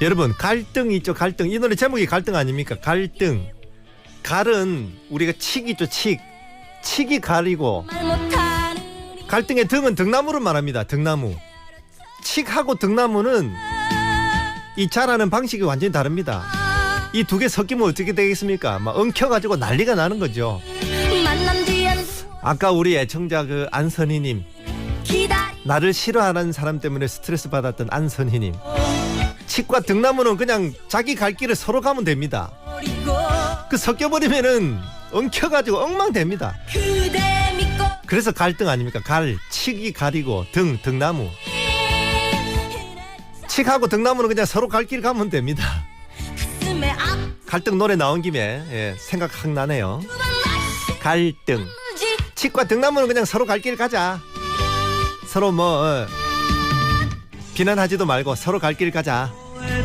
여러분 갈등 있죠? 갈등. 이 노래 제목이 갈등 아닙니까? 갈등. 갈은 우리가 칙 있죠 칙. 칙이 갈이고. 갈등의 등은 등나무를 말합니다 등나무. 칙하고 등나무는 이 자라는 방식이 완전히 다릅니다. 이 두 개 섞이면 어떻게 되겠습니까? 막 엉켜가지고 난리가 나는 거죠. 아까 우리 애청자 그 안선희님 나를 싫어하는 사람 때문에 스트레스 받았던 안선희님 칙과 등나무는 그냥 자기 갈 길을 서로 가면 됩니다 그 섞여버리면은 엉켜가지고 엉망됩니다. 그래서 갈등 아닙니까? 갈, 칙이 갈이고 등, 등나무. 칙하고 등나무는 그냥 서로 갈 길 가면 됩니다. 갈등 노래 나온 김에 예, 생각 확 나네요. 갈등. 칙과 등나무는 그냥 서로 갈 길 가자. 서로 뭐 어, 비난하지도 말고 서로 갈 길 가자.